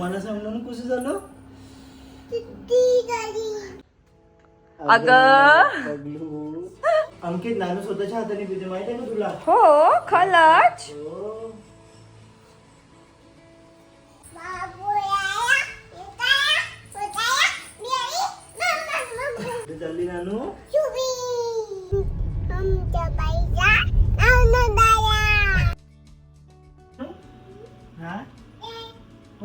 मला सांग म्हणून कसं झालं अगं. पगलू. अंकित नानू स्वतःच्या हाताने पिते माहिती आहे का तुला हो खलच हो. कुठे चालली नानू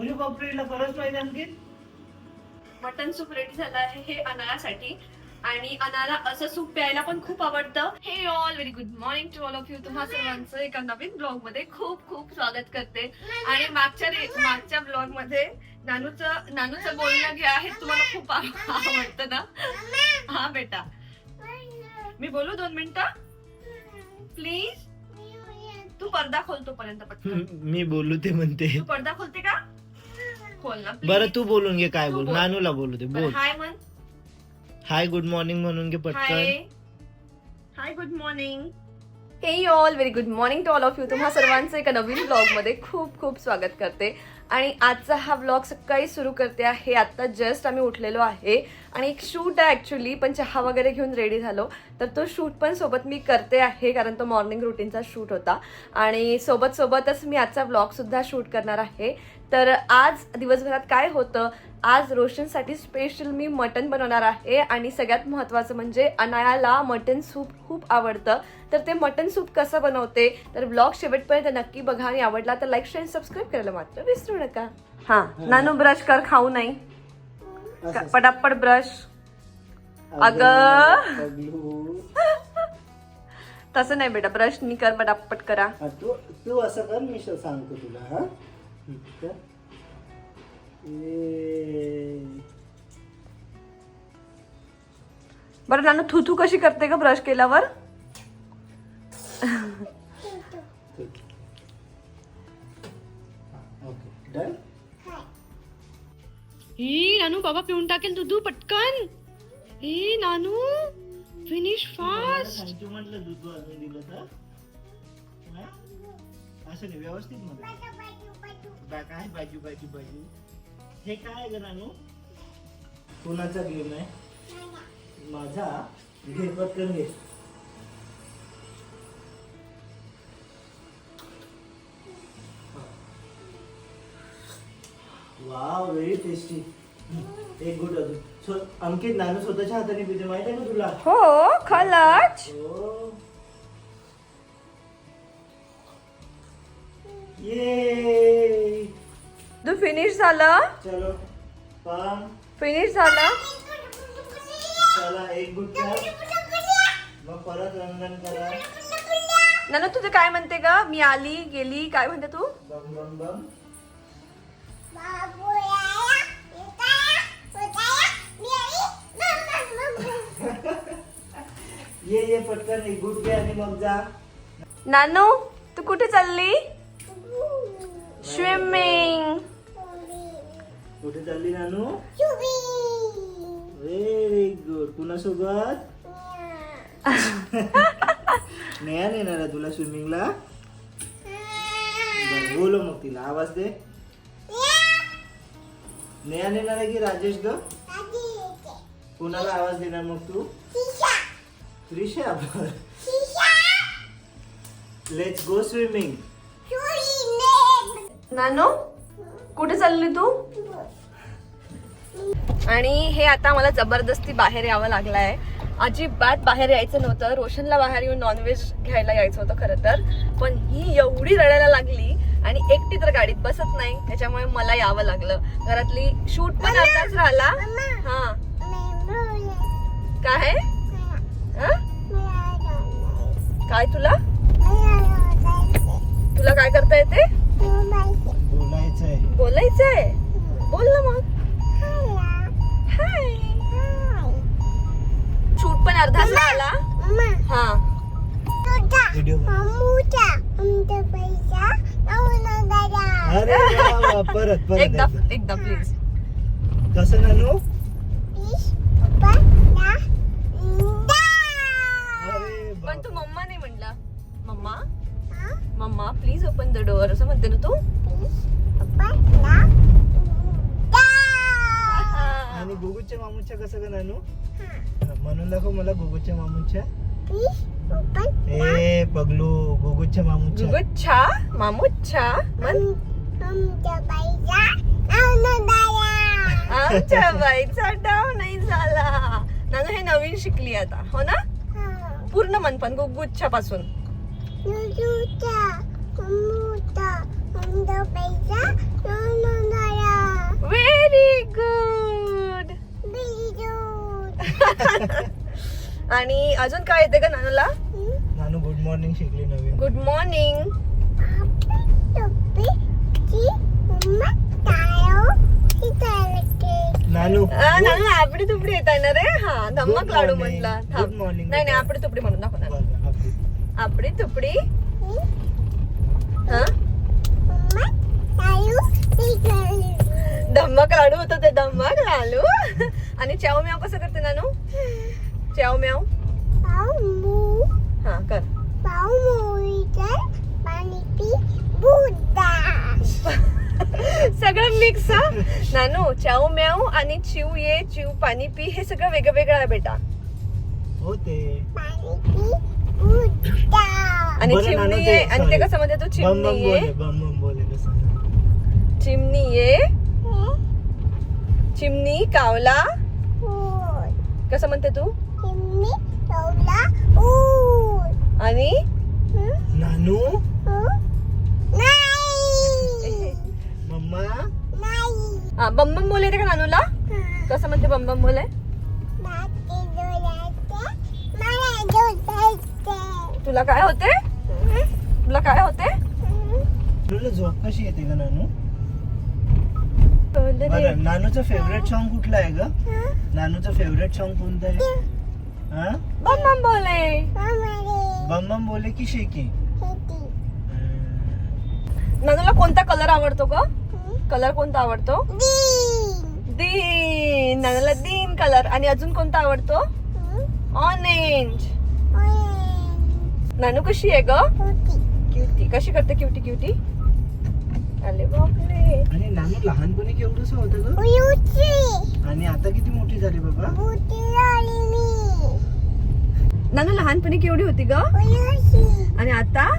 म्हणजे कॉपरेटला खरंच माहिती अंकित मटन सूप रेडी झालं आहे हे अनायासाठी आणि अनाला असं सूप प्यायला पण खूप आवडतं. Hey all very good morning to all of you तुम्हा सर्वांचं एका नवीन ब्लॉगमध्ये खूप खूप स्वागत करते. आणि मागच्या मागच्या ब्लॉगमध्ये नानूचं नानूचं बोलणं जे आहे तुम्हाला खूप आव- आवडतं ना? हा बेटा. मी बोलू दोन मिनिटं? प्लीज तू पडदा खोलतो पर्यंत पटकन. मी बोलू ते म्हणते. तू पडदा खोलते का? खोल ना please. बरं तू बोलून घे काय तू बोल. बोल. नानूला बोलू दे बरं, बोल. हाय म्हण. हाय गुड मॉर्निंग म्हणून घे हाय पटकन. Hi. Good morning. Hey all very good morning to all of you. तुम्हा सर्वांचं एका नवीन ब्लॉगमध्ये खूप खूप स्वागत करते. आणि आजचा हा ब्लॉग सकाळी सुरू करते आहे. आता जस्ट आम्ही उठलेलो आहे. आणि एक शूट आहे ॲक्च्युली पण चहा वगैरे घेऊन रेडी झालो. तर तो शूट पण सोबत मी करते आहे कारण तो मॉर्निंग रुटीनचा शूट होता. आणि सोबत सोबतच मी आजचा ब्लॉगसुद्धा शूट करणार आहे. तर आज दिवसभरात काय होतं? आज रोशनसाठी स्पेशल मी मटन बनवणार आहे. आणि सगळ्यात महत्त्वाचं म्हणजे अनायाला मटन सूप खूप आवडतं. तर ते मटन सूप कसं बनवते? तर ब्लॉग शेवटपर्यंत नक्की बघा. आणि आवडला तर लाईक शेअर सबस्क्राईब करायला मात्र विसरू नका. हां नानू ब्रश कर खाऊ नाही. असं. पटापट ब्रश अगं. पगलू. तसं नाही बेटा ब्रश नी कर पटापट करा हा, तू तू असं कर मी श- सांगतो तुला हा हं, कर. ए. बरं नानू थू थू कशी करते का ब्रश केल्यावर ओके डन ही नानू बाबा पिऊन टाकेल दूध पटकन. ही नानू फिनिश फास्ट सांगतो म्हटलं दूध अजून दिलं तर. हा? असं नाही व्यवस्थित मध्ये काय? बाजू बाजू बाजू. हे काय ग नानू? कुणाचा गेम आहे? माझा? घे पटकन घे. वाव व्हेरी टेस्टी एक गुड अजून. स्व- अंकित नानू स्वतःच्या हाताने पिते माहिती आहे का तुला? हो खलच हो. ये तू फिनिश झालं? चलो पाम फिनिश झालं? चला एक गुटखा मग परत रंगण करा. नानू तुझं काय म्हणते का मी आली गेली काय म्हणते तू? बम बम बम. ये ये पटकन एक घे आणि मग जा. नानू तू कुठे चालली? स्विमिंग कुठे चालली नानू? व्हेरी गुड कुणासोबत? नेहा. नेणार आहे तुला स्विमिंगला बोलो मग तिला. आवाज दे. नेहा नेणार आहे की राजेश ग? कुणाला आवाज देणार मग तू? त्रिशा. बर लेट्स गो स्विमिंग. नानू कुठे चालली तू? आणि हे आता मला जबरदस्ती बाहेर यावं लागलं आहे अजिबात बाहेर यायचं नव्हतं. रोशनला बाहेर येऊन नॉनव्हेज घ्यायला यायचं होतं खरं तर. पण ही एवढी रडायला लागली आणि एकटी तर गाडीत बसत नाही. त्याच्यामुळे मला यावं लागलं. घरातली शूट पण आताच राहिला हा. काय हा? काय तुला? तुला काय करता येते? बोलायचंय. बोलायचंय बोल ना मग. हाय. शूट पण अर्धाच झाला. हा. व्हिडिओ अरे परत परत एकदा एकदा. प्लीज कसं नानू पण तू मम्मा नाही म्हणला. Mamma? Mamma please open the door असं म्हणते ना तू? आणि गोगूच्या मामूच्या कसं का नानू म्हणून दाखव मला गोगूच्या मामूच्या. Please, ए पगलू गुगुच्या मामूच्या गुच्छा मामुच्छा मन आमच्या बाईचा डाव नाही झाला. नानू हे नवीन शिकली आता हो ना? पूर्ण मन पण गुच्छा पासून व्हेरी गुड आणि अजून काय येते का नानूला? नानू गुड मॉर्निंग शिकली नवीन. गुड मॉर्निंग नानू नानू आपडी तुपडी येत आहे ना रे? हा धम्मक लाडू. म्हटला. नाही नाही आपडी तुपडी म्हणून दाखव नानू. आपडी तुपडी हा? धम्मक लाडू होतं ते धम्मक लाडू. आणि च्याव म्याव कसं करते नानू? च्याव म्याव हा कर सगळं मिक्स हा नानू च्याव म्याव आणि चिव ये चिव पाणी पी हे सगळं वेगळं वेगळं आहे बेटा हो ते आणि चिमणी ये आणि ते. कसं म्हणते तू चिमणी बम ये चिमणी ये चिमणी कावला कसं म्हणते तू आणि? नानू? मम्मा? हा बम बम बोल येते का नानूला? कसं म्हणते बम बम बोल तुला काय होते? तुला काय होते? तुला झोप कशी येते का नानू? नानूचं फेवरेट सॉन्ग कुठलं आहे ग? नानूचं फेवरेट सॉन्ग कोणतं आहे? बम बम बोले. बम बम बोले की शेकी नानूला कोणता कलर आवडतो ग? कलर कोणता आवडतो? दिन नानाला दिन कलर आणि अजून कोणता आवडतो? ऑरेंज नानू कशी आहे ग? क्युटी कशी करते क्युटी क्युटी अरे बापरे. आणि नानू लहानपणी केवढस होतं ग? आणि आता किती मोठी झाली बाबा? नानू लहानपणी केवढी होती ग? आणि आता?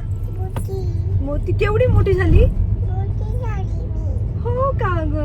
मोती केवढी मोठी झाली? हो का ग?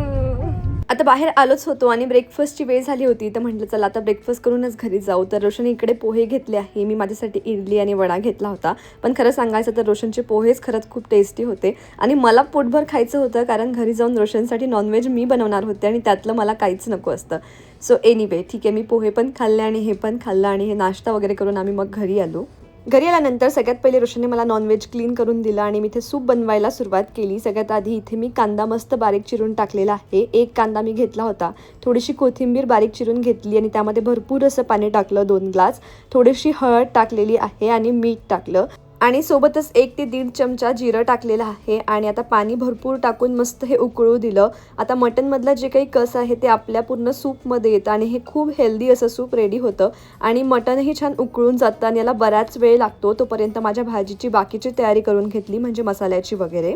आता बाहेर आलोच होतो आणि ब्रेकफास्टची वेळ झाली होती. तर म्हटलं चला आता ब्रेकफास्ट करूनच घरी जाऊ. तर रोशन इकडे पोहे घेतले आहे. मी माझ्यासाठी इडली आणि वडा घेतला होता. पण खरं सांगायचं तर रोशनचे पोहेच खरंच खूप टेस्टी होते. आणि मला पोटभर खायचं होतं कारण घरी जाऊन रोशनसाठी नॉनव्हेज मी बनवणार होते आणि त्यातलं मला काहीच नको असतं. सो एनिवे ठीक आहे मी पोहे पण खाल्ले आणि हे पण खाल्लं आणि हे नाश्ता वगैरे करून आम्ही मग घरी आलो. घरी आल्यानंतर सगळ्यात पहिले रोशनने मला नॉनव्हेज क्लीन करून दिलं आणि मी इथे सूप बनवायला सुरुवात केली. सगळ्यात आधी इथे मी कांदा मस्त बारीक चिरून टाकलेला आहे. एक कांदा मी घेतला होता. थोडीशी कोथिंबीर बारीक चिरून घेतली आणि त्यामध्ये भरपूर असं पाणी टाकलं दोन ग्लास. थोडीशी हळद टाकलेली आहे आणि मीठ टाकलं. आणि सोबतच एक ते दीड चमचा जिरं टाकलेलं आहे आणि आता पाणी भरपूर टाकून मस्त हे उकळू दिलं. आता मटनमधलं जे काही कस आहे ते आपल्या पूर्ण सूपमध्ये येतं आणि हे खूप हेल्दी असं सूप रेडी होतं. आणि मटनही छान उकळून जातं आणि याला बराच वेळ लागतो तोपर्यंत माझ्या भाजीची बाकीची तयारी करून घेतली म्हणजे मसाल्याची वगैरे.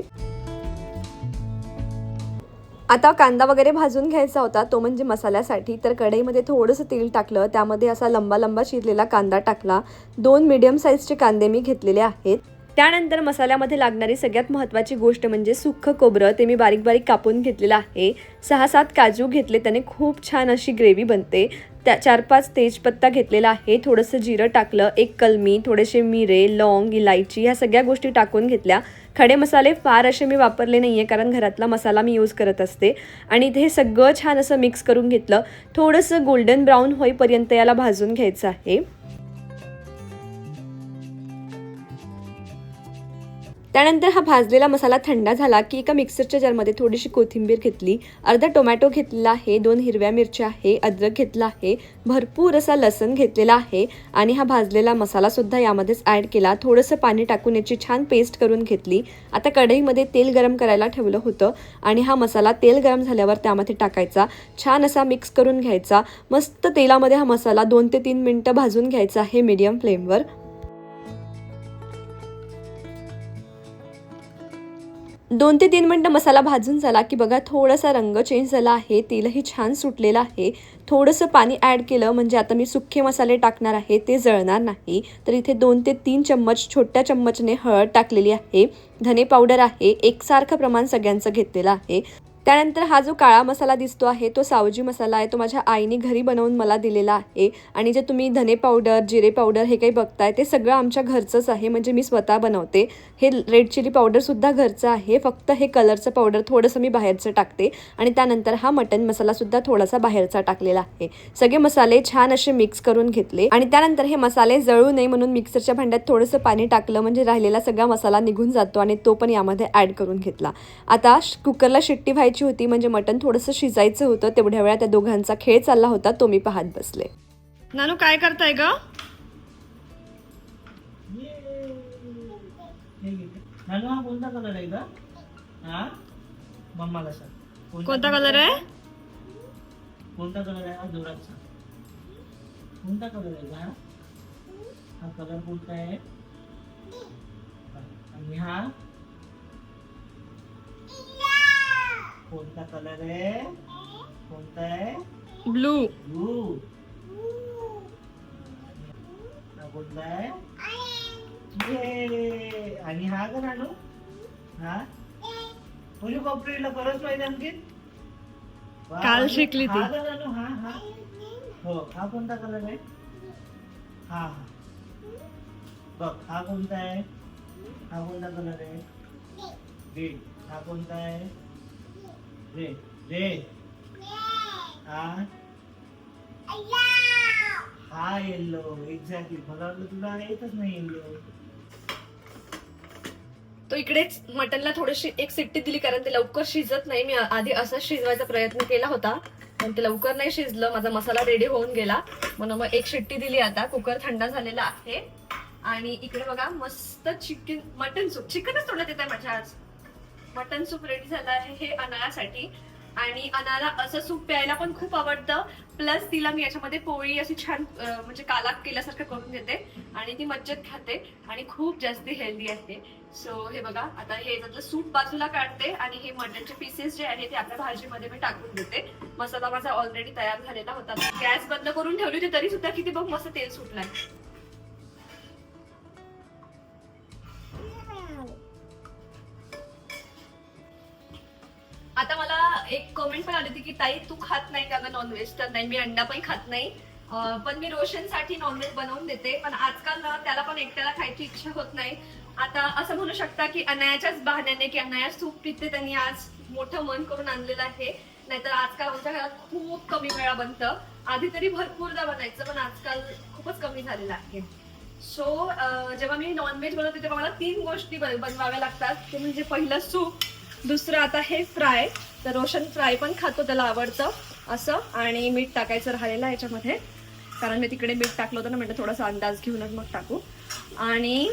आता कांदा वगैरे भाजून घ्यायचा होता तो म्हणजे मसाल्यासाठी. तर कढईमध्ये थोडंसं तेल टाकलं त्यामध्ये असा लंबा लंबा शिरलेला कांदा टाकला. दोन मीडियम साईजचे कांदे मी घेतलेले आहेत. त्यानंतर मसाल्यामध्ये लागणारी सगळ्यात महत्त्वाची गोष्ट म्हणजे सुख खोबरं ते मी बारीक बारीक कापून घेतलेलं आहे. सहा सात काजू घेतले त्याने खूप छान अशी ग्रेव्ही बनते. त्या चार पाच तेजपत्ता घेतलेला आहे. थोडंसं जिरं टाकलं एक कलमी थोडेसे मिरे लौंग इलायची ह्या सगळ्या गोष्टी टाकून घेतल्या. खडे मसाले फार असे मी वापरले नाही आहे कारण घरातला मसाला मी यूज करत असते. आणि ते हे सगळं छान असं मिक्स करून घेतलं. थोडंसं गोल्डन ब्राऊन होईपर्यंत याला भाजून घ्यायचं आहे. त्यानंतर हा भाजलेला मसाला थंड झाला की एका मिक्सरच्या जारमध्ये थोडीशी कोथिंबीर घेतली. अर्धा टोमॅटो घेतलेला आहे दोन हिरव्या मिरच्या आहे अद्रक घेतला आहे भरपूर असा लसण घेतलेला आहे आणि हा भाजलेला मसाला सुद्धा यामध्येच ॲड केला. थोडंसं पाणी टाकून याची छान पेस्ट करून घेतली. आता कढईमध्ये तेल गरम करायला ठेवलं होतं आणि हा मसाला तेल गरम झाल्यावर त्यामध्ये टाकायचा. छान असा मिक्स करून घ्यायचा. मस्त तेलामध्ये हा मसाला दोन ते तीन मिनटं भाजून घ्यायचा आहे मीडियम फ्लेमवर दोन ते तीन मिनटं मसाला भाजून झाला की बघा थोडासा रंग चेंज झाला आहे तेलही छान सुटलेलं आहे. थोडंसं पाणी ॲड केलं म्हणजे आता मी सुखे मसाले टाकणार आहे ते जळणार नाही. तर इथे दोन ते तीन चम्मच छोट्या चम्मचने हळद टाकलेली आहे. धने पावडर आहे एकसारखं प्रमाण सगळ्यांचं घेतलेलं आहे. त्यानंतर हा जो काळा मसाला दिसतो आहे तो सावजी मसाला आहे तो माझ्या आईने घरी बनवून मला दिलेला आहे. आणि जे तुम्ही धने पावडर जिरे पावडर हे काही बघताय ते सगळं आमच्या घरचंच आहे. म्हणजे मी स्वतः बनवते. हे रेड चिली पावडरसुद्धा घरचं आहे. फक्त हे कलरचं पावडर थोडंसं मी बाहेरचं टाकते. आणि त्यानंतर हा मटन मसालासुद्धा थोडासा बाहेरचा टाकलेला आहे. सगळे मसाले छान असे मिक्स करून घेतले. आणि त्यानंतर हे मसाले जळू नये म्हणून मिक्सरच्या भांड्यात थोडंसं पाणी टाकलं. म्हणजे राहिलेला सगळा मसाला निघून जातो आणि तो पण यामध्ये ॲड करून घेतला. आता कुकरला शिट्टी व्हायची होती म्हणजे मटण थोडंसं शिजायचं होतं तेवढ्या वेळा त्या दोघांचा खेळ चालला होता तो मी पाहत बसले. नानू काय करताय ग. नानू हा कोणता कलर आहे का हा? मम्माला सांग कोणता कलर आहे? कोणता कलर आहे? हा जोरात सांग कोणता कलर आहे का हा? हा कलर कोणता आहे? आणि हा? कोणता कलर आहे? कोणता आहे? ब्लू. ब्लू. हा कोणता आहे? ये. आणि हा का नानू हा? कोणी कॉपरेटला परत पाहिजे वा, काल आणि शिकली ती. हा हा हा. हो कोणता कलर आहे? हा हा. बघ हा कोणता आहे? हा कोणता कलर आहे? हा कोणता आहे? हा? हा येल्लो एक्झॅक्टली मला वाटलं तुला येतच नाही येल्लो तो इकडेच मटनला थोडीशी एक सिट्टी दिली कारण ते लवकर शिजत नाही. मी आधी असंच शिजवायचा प्रयत्न केला होता पण ते लवकर नाही शिजलं. माझा मसाला रेडी होऊन गेला. म्हणून मग एक शिट्टी दिली आता. कुकर थंड झालेला आहे. आणि इकडे बघा मस्त चिकन मटन सूप चिकनच तोंडात येत आहे माझ्या आज. मटन सूप रेडी झालं आहे हे अनायासाठी आणि अनाला असं सूप प्यायला पण खूप आवडतं. प्लस तिला मी याच्यामध्ये पोळी अशी छान म्हणजे कालाक केल्यासारखं करून देते. आणि ती मज्जत खाते. आणि खूप जास्त हेल्दी आहे. सो हे बघा आता हे त्यातलं सूप बाजूला काढते आणि हे मटनचे पीसेस जे आहे ते आपल्या भाजीमध्ये मी टाकून देते. मसाला माझा ऑलरेडी तयार झालेला होता. गॅस बंद करून ठेवली होती तरी सुद्धा किती बघ मस्त तेल सुटलाय. आता मला एक कमेंट पण आली होती की ताई तू खात नाही का नॉनव्हेज तर नाही मी अंडा पण खात नाही. पण मी रोशनसाठी नॉनव्हेज बनवून देते. पण आजकाल ना त्याला पण एकट्याला खायची इच्छा होत नाही. आता असं म्हणू शकता की अनायाच्याच बहाण्याने की अनाया सूप पिते त्यांनी आज. मोठं मन करून आणलेलं आहे. नाहीतर आजकाल आमच्या घरात खूप कमी वेळा बनतं. आधी तरी भरपूरदा बनायचं पण आजकाल खूपच कमी झालेलं आहे. सो जेव्हा मी नॉनव्हेज बनवते तेव्हा मला तीन गोष्टी बन- बनवाव्या लागतात. ते म्हणजे पहिलं सूप दुसरं आता हे फ्राय तर रोशन फ्राय पण खातो त्याला आवडतं असं. आणि मीठ टाकायचं राहिलेलं आहे याच्यामध्ये. कारण मी तिकडे मीठ टाकलं होतं ना म्हणजे थोडासा अंदाज घेऊनच मग टाकू. आणि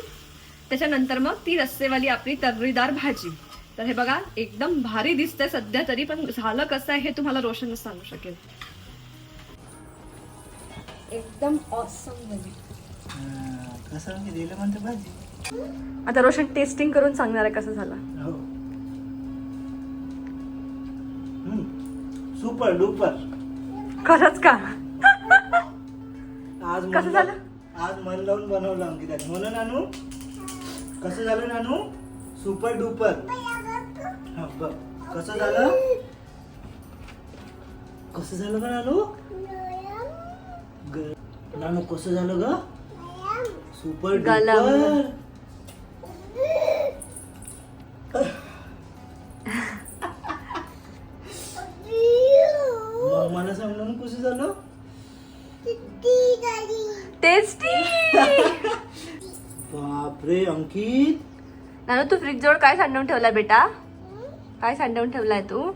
त्याच्यानंतर मग ती रस्सेवाली आपली तर्रीदार भाजी. तर हे बघा एकदम भारी दिसतंय सध्या तरी पण झालं कसं आहे हे तुम्हाला रोशनच सांगू शकेल एकदम ऑसम झाली हा, कसं म्हणजे आता रोशन टेस्टिंग करून सांगणार आहे कसं झालं. सुपर डुपर खरंच का? आज मन कसं झालं? आज मन लावून बनवलं अंकिता. म्हणून नानू? कसं झालं नानू? सुपर डुपर हा बघ. कसं झालं? कसं झालं का नानू? ग- नानू कसं झालं ग? सुपर. डुपर अंकित नानू तू फ्रीज जवळ काय सांडवून ठेवलाय बेटा काय सांडवून ठेवलाय तू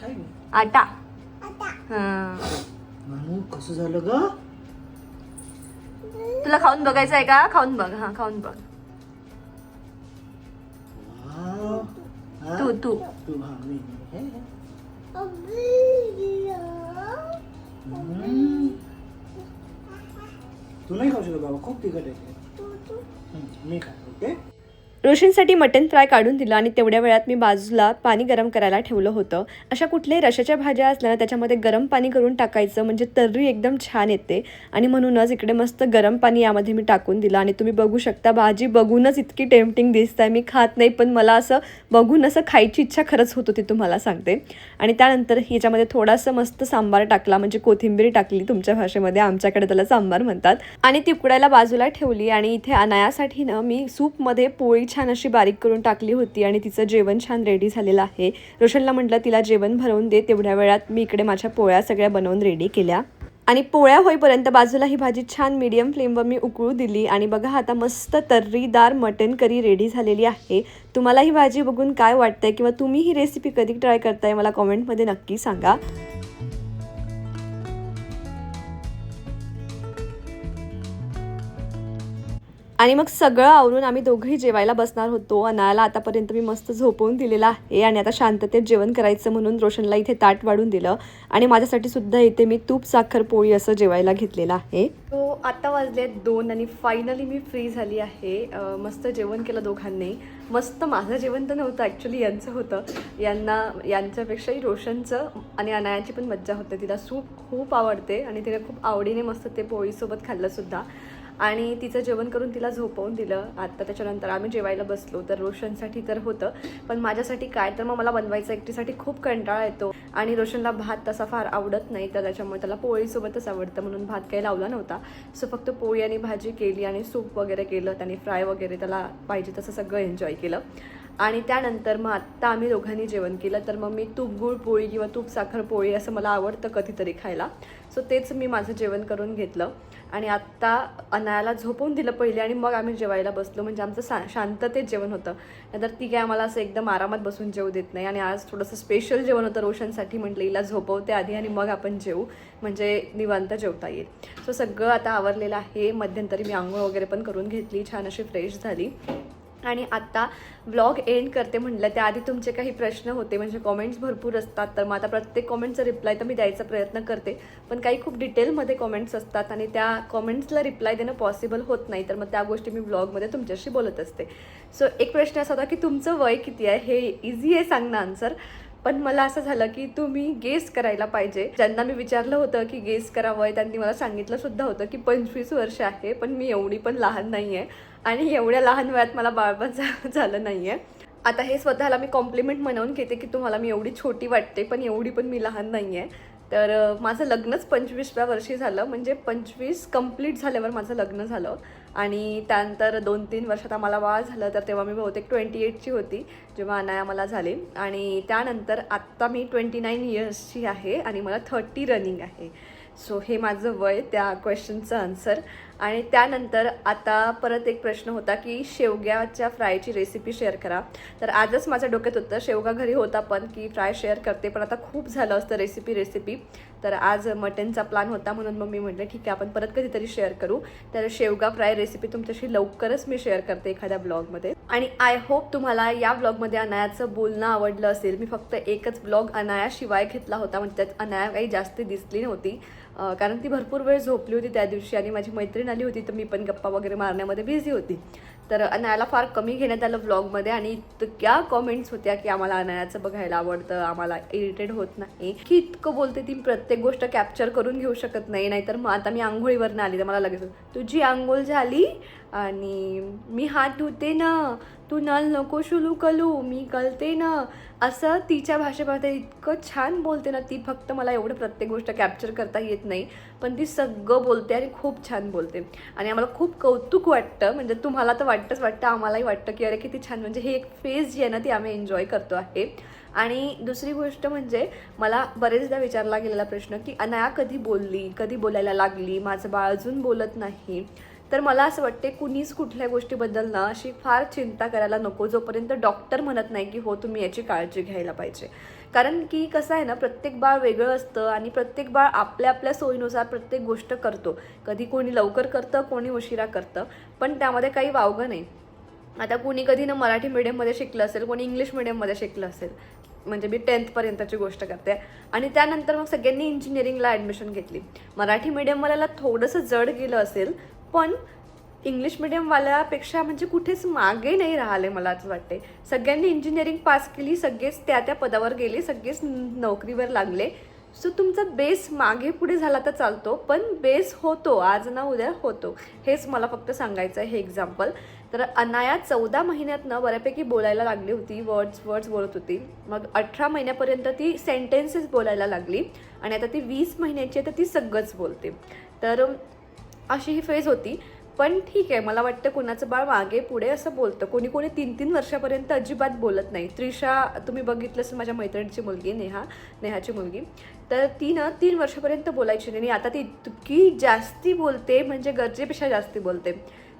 काय? आटा हा. नानू कसं झालं ग तुला खाऊन बघायचं आहे का खाऊन बघ हा खाऊन बघ वाव. हा? तू तू तू हा मी हे. हम्म. तू नाही खाऊ शकत बाबा खूप तिखट आहे ते. मी खातो ओके रोशनसाठी मटन फ्राय काढून दिलं आणि तेवढ्या वेळात मी बाजूला पाणी गरम करायला ठेवलं होतं. अशा कुठल्याही रशाच्या भाज्या असल्या ना त्याच्यामध्ये गरम पाणी करून टाकायचं. म्हणजे तर्री एकदम छान येते. आणि म्हणूनच इकडे मस्त गरम पाणी यामध्ये मी टाकून दिलं. आणि तुम्ही बघू शकता भाजी बघूनच इतकी टेम्पटिंग दिसत आहे मी खात नाही पण मला असं बघून असं खायची इच्छा खरंच होत होती तुम्हाला सांगते. आणि त्यानंतर ह्याच्यामध्ये थोडासा मस्त सांबार टाकला. म्हणजे कोथिंबीर टाकली तुमच्या भाषेमध्ये. आमच्याकडे त्याला सांबार म्हणतात. आणि ती उकडायला बाजूला ठेवली. आणि इथे अनायासाठी ना मी सूपमध्ये पोळी छान अशी बारीक करून टाकली होती आणि तिचं जेवण छान रेडी झालेलं आहे. रोशनला म्हटलं तिला जेवण भरवून दे तेवढ्या वेळात मी इकडे माझ्या पोळ्या सगळ्या बनवून रेडी केल्या. आणि पोळ्या होईपर्यंत बाजूला ही भाजी छान मीडियम फ्लेमवर मी उकळू दिली आणि बघा आता मस्त तर्रीदार मटन करी रेडी झालेली आहे. तुम्हाला ही भाजी बघून काय वाटतंय किंवा तुम्ही ही रेसिपी कधी ट्राय करताय मला कॉमेंटमध्ये नक्की सांगा. आणि मग सगळं आवरून आम्ही दोघंही जेवायला बसणार होतो. अनायाला आतापर्यंत मी मस्त झोपवून दिलेला आहे आणि आता शांततेत जेवण करायचं म्हणून रोशनला इथे ताट वाढून दिलं. आणि माझ्यासाठी सुद्धा इथे मी तूप साखर पोळी असं जेवायला घेतलेलं आहे. तो आता वाजले दोन आणि फायनली मी फ्री झाली आहे. मस्त जेवण केलं दोघांनी. मस्त माझं जेवण तर नव्हतं ॲक्च्युली यांचं होतं. यांना यांच्यापेक्षाही रोशनचं आणि अनायाची पण मज्जा होते. तिला सूप खूप आवडते आणि तिने खूप आवडीने मस्त ते पोळीसोबत खाल्लंसुद्धा आणि तिचं जेवण करून तिला झोपवून दिलं. आत्ता त्याच्यानंतर आम्ही जेवायला बसलो. तर रोशनसाठी तर होतं. पण माझ्यासाठी काय? तर मग मला बनवायचं एकटीसाठी खूप कंटाळा येतो. आणि रोशनला भात तसा फार आवडत नाही. तर त्याच्यामुळे त्याला पोळीसोबतच आवडतं. म्हणून भात काही लावला नव्हता. सो फक्त पोळी आणि भाजी केली आणि सूप वगैरे केलं. त्याने फ्राय वगैरे त्याला पाहिजे तसं सगळं एन्जॉय केलं. आणि त्यानंतर मग आत्ता आम्ही दोघांनी जेवण केलं. तर मग मी तूप गुळ पोळी किंवा तूप साखर पोळी असं मला आवडतं कधीतरी खायला. सो तेच मी माझं जेवण करून घेतलं. आणि आत्ता अनायाला झोपवून दिलं पहिले आणि मग आम्ही जेवायला बसलो. म्हणजे आमचं सा शांततेत जेवण होतं. नंतर ती काय आम्हाला असं एकदम आरामात बसून जेवू देत नाही. आणि आज थोडंसं स्पेशल जेवण होतं रोशनसाठी. म्हटलं हिला झोपवते आधी आणि मग आपण जेवू म्हणजे निवांत जेवता येईल. सो सगळं आता आवरलेलं आहे. मध्यंतरी मी आंघोळ वगैरे पण करून घेतली. छान अशी फ्रेश झाली. आणि आत्ता ब्लॉग एंड करते म्हटलं त्याआधी तुमचे काही प्रश्न होते म्हणजे कॉमेंट्स भरपूर असतात तर मग आता प्रत्येक कॉमेंटचा रिप्लाय तर मी द्यायचा प्रयत्न करते. पण काही खूप डिटेलमध्ये कॉमेंट्स असतात आणि त्या कॉमेंट्सला रिप्लाय देणं पॉसिबल होत नाही तर मग त्या गोष्टी मी ब्लॉगमध्ये तुमच्याशी बोलत असते. सो एक प्रश्न असा होता की तुमचं वय किती आहे? हे इझी आहे सांगणं आन्सर पण मला असं झालं की तुम्ही गेस करायला पाहिजे. ज्यांना मी विचारलं होतं की गेस करावं आहे त्यांनी मला सांगितलं सुद्धा होतं की पंचवीस वर्ष आहे पण मी एवढी पण लहान नाही आहे आणि एवढ्या लहान वयात मला बाळपण झालं नाही आहे आता हे स्वतःला मी कॉम्प्लिमेंट म्हणून घेते की तुम्हाला मी एवढी छोटी वाटते पण एवढी पण मी लहान नाही आहे तर माझं लग्नच पंचवीसव्या वर्षी झालं. म्हणजे पंचवीस कंप्लीट झाल्यावर माझं लग्न झालं. आणि त्यानंतर दोन तीन वर्षात आम्हाला बाळ झालं तर तेव्हा मी बहुतेक ट्वेंटी एटची होती जेव्हा अनाया मला झाले. आणि त्यानंतर आत्ता मी ट्वेंटी नाईन इयर्सची आहे आणि मला थर्टी रनिंग आहे. सो हे माझं वय त्या क्वेश्चनचं आन्सर आणि त्यानंतर आता परत एक प्रश्न होता की शेवग्याच्या फ्रायची रेसिपी शेअर करा. तर आजच माझ्या डोक्यात होतं शेवगा घरी होता पण की फ्राय शेअर करते पण आता खूप झालं असतं रेसिपी रेसिपी तर आज मटनचा प्लॅन होता म्हणून मग मी म्हटलं ठीक आहे आपण परत कधीतरी शेअर करू. तर शेवगा फ्राय रेसिपी तुमच्याशी लवकरच मी शेअर करते एखाद्या ब्लॉगमध्ये आणि आय होप तुम्हाला या ब्लॉगमध्ये अनायाचं बोलणं आवडलं असेल. मी फक्त एकच ब्लॉग अनायाशिवाय घेतला होता म्हणजे त्यात अनाया काही जास्त दिसली नव्हती. कारण ती भरपूर वेळ झोपली होती त्या दिवशी आणि माझी मैत्रीण आली होती तर मी पण गप्पा वगैरे मारण्यामध्ये बिझी होती. तर अनायाला फार कमी घेण्यात आलं ब्लॉगमध्ये आणि इतक्या कॉमेंट्स होत्या की आम्हाला अनायाचं बघायला आवडतं आम्हाला इरिटेट होत नाही. की इतकं बोलते ती प्रत्येक गोष्ट कॅप्चर करून घेऊ शकत नाही नाहीतर मग आता मी आंघोळीवरनं आली तर मला लगेच तुझी आंघोळ झाली आणि मी हात धुते ना तू नल नको शुलू कलू मी कळते ना. असं तिच्या भाषेमध्ये इतकं छान बोलते ना ती फक्त मला एवढं प्रत्येक गोष्ट कॅप्चर करता येत नाही पण ती सगळं बोलते आणि खूप छान बोलते. आणि आम्हाला खूप कौतुक वाटतं म्हणजे तुम्हाला तर वाटतंच वाटतं आम्हालाही वाटतं की अरे किती छान म्हणजे हे एक फेज जी आहे ना ती आम्ही एन्जॉय करतो आहे. आणि दुसरी गोष्ट म्हणजे मला बरेचदा विचारला गेलेला प्रश्न की अनाया कधी बोलली? कधी बोलायला लागली? माझं बाळ अजून बोलत नाही. तर मला असं वाटते कुणीच कुठल्या गोष्टीबद्दल ना अशी फार चिंता करायला नको जोपर्यंत डॉक्टर म्हणत नाही की हो तुम्ही याची काळजी घ्यायला पाहिजे. कारण की कसं आहे ना प्रत्येक बाळ वेगळं असतं आणि प्रत्येक बाळ आपल्या आपल्या सोयीनुसार प्रत्येक गोष्ट करतो. कधी कोणी लवकर करतं कोणी उशिरा करतं पण त्यामध्ये काही वावगं नाही. आता कोणी कधी ना मराठी मीडियममध्ये शिकलं असेल कोणी इंग्लिश मिडियममध्ये शिकलं असेल म्हणजे मी टेन्थपर्यंतची गोष्ट करते. आणि त्यानंतर मग सगळ्यांनी इंजिनिअरिंगला ॲडमिशन घेतली. मराठी मीडियमवाल्याला थोडंसं जड गेलं असेल पण इंग्लिश मिडियमवाल्यापेक्षा म्हणजे कुठेच मागे नाही राहिले मला असं वाटते सगळ्यांनी इंजिनिअरिंग पास केली सगळेच त्या त्या पदावर गेले सगळेच नोकरीवर लागले. सो तुमचा बेस मागे पुढे झाला तर चालतो पण बेस होतो आज ना उद्या होतो. हेच मला फक्त सांगायचं आहे हे एक्झाम्पल तर अनाया चौदा महिन्यातनं बऱ्यापैकी बोलायला लागली होती वर्ड्स वर्ड्स बोलत होती. मग अठरा महिन्यापर्यंत ती सेंटेन्सेस बोलायला लागली. आणि आता ती वीस महिन्याची आहे तर ती सगळंच बोलते. तर अशी ही फेज होती. पण ठीक आहे मला वाटतं कोणाचं बाळ मागे पुढे असं बोलतं. कोणी कोणी तीन तीन वर्षापर्यंत अजिबात बोलत नाही. त्रिशा तुम्ही बघितलं असेल माझ्या मैत्रिणीची मुलगी नेहा नेहाची मुलगी. तर ती ना तीन वर्षापर्यंत बोलायची नाही. आणि आता ती इतकी जास्ती बोलते म्हणजे गरजेपेक्षा जास्ती बोलते.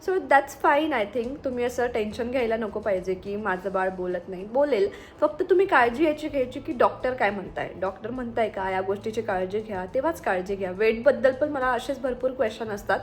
So that's fine I think तुम्ही असं टेन्शन घ्यायला नको पाहिजे की माझं बाळ बोलत नाही. बोलेल. फक्त तुम्ही काळजी याची घ्यायची की डॉक्टर काय म्हणताय? डॉक्टर म्हणताय का या गोष्टीची काळजी घ्या तेव्हाच काळजी घ्या. वेटबद्दल पण मला असेच भरपूर क्वेश्चन असतात.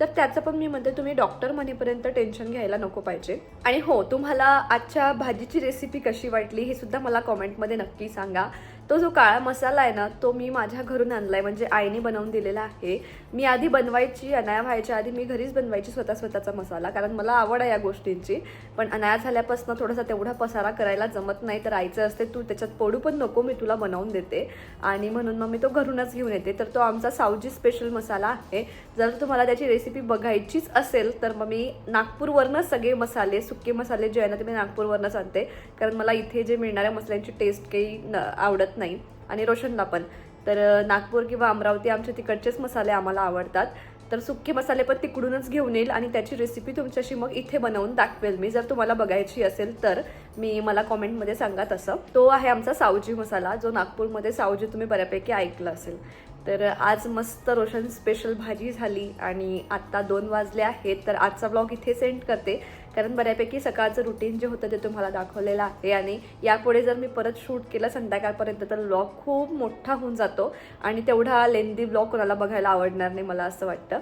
तर त्याचं पण मी म्हणते तुम्ही डॉक्टर म्हणेपर्यंत टेन्शन घ्यायला नको पाहिजे. आणि हो तुम्हाला आजच्या भाजीची रेसिपी कशी वाटली हे सुद्धा मला कॉमेंटमध्ये नक्की सांगा. तो जो काळा मसाला आहे ना तो मी माझ्या घरून आणला आहे म्हणजे आईने बनवून दिलेला आहे. मी आधी बनवायची अनाया व्हायच्या आधी मी घरीच बनवायची स्वतः स्वतःचा मसाला. कारण मला आवड आहे या गोष्टींची. पण अनाया झाल्यापासून थोडासा तेवढा पसारा करायला जमत नाही. तर आईचं असते तू त्याच्यात पडू पण नको मी तुला बनवून देते. आणि म्हणून मग मी तो घरूनच घेऊन येते. तर तो आमचा सावजी स्पेशल मसाला आहे. जर तुम्हाला त्याची रेसिपी बघायचीच असेल तर मग मी नागपूरवरनंच सगळे मसाले सुके मसाले जे आहे ना ते मी नागपूरवरनंच आणते. कारण मला इथे जे मिळणाऱ्या मसाल्यांची टेस्ट काही न आवडत नाही. आणि रोशनला पण. तर नागपूर किंवा अमरावती आमचे तिकडचेच मसाले आम्हाला आवडतात. तर सुके मसाले पण तिकडूनच घेऊन येईल आणि त्याची रेसिपी तुमच्याशी मग इथे बनवून दाखवेल मी. जर तुम्हाला बघायची असेल तर मी मला कॉमेंटमध्ये सांगा तसं. तो आहे आमचा सावजी मसाला जो नागपूरमध्ये सावजी तुम्ही बऱ्यापैकी ऐकलं असेल. तर आज मस्त रोशन स्पेशल भाजी झाली आणि आत्ता दोन वाजले आहेत. तर आजचा ब्लॉग इथे सेंड करते. कारण बऱ्यापैकी सकाळचं रुटीन जे होतं ते तुम्हाला दाखवलेलं आहे आणि यापुढे जर मी परत शूट केलं संध्याकाळपर्यंत तर ब्लॉग खूप मोठा होऊन जातो आणि तेवढा लेंदी ब्लॉग कोणाला बघायला आवडणार नाही मला असं वाटतं.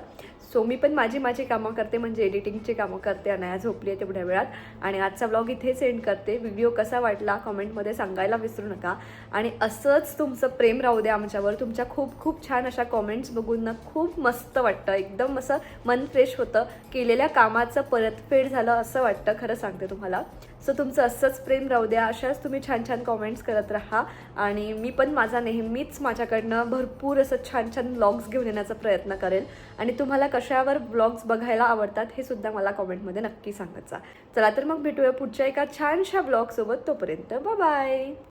सो मी पण माझी माझी कामं करते म्हणजे एडिटिंगची कामं करते अनाया झोपली आहे तेवढ्या वेळात. आणि आजचा ब्लॉग इथे सेंड करते. व्हिडिओ कसा वाटला कमेंटमध्ये सांगायला विसरू नका. आणि असंच तुमचं प्रेम राहू द्या आमच्यावर. तुमच्या खूप खूप छान अशा कॉमेंट्स बघून ना खूप मस्त वाटतं. एकदम असं मन फ्रेश होतं. केलेल्या कामाचं परतफेड झालं असं वाटतं खरं सांगते तुम्हाला. सो तुमचं असंच प्रेम राहू द्या. अशाच तुम्ही छान छान कॉमेंट्स करत राहा. आणि मी पण माझा नेहमीच माझ्याकडनं भरपूर असं छान छान ब्लॉग्स घेऊन येण्याचा प्रयत्न करेल. आणि तुम्हाला कशावर ब्लॉग्स बघायला आवडतात हे सुद्धा मला कॉमेंटमध्ये नक्की सांगायचा चला तर मग भेटूया पुढच्या एका छानशा ब्लॉगसोबत तोपर्यंत बाय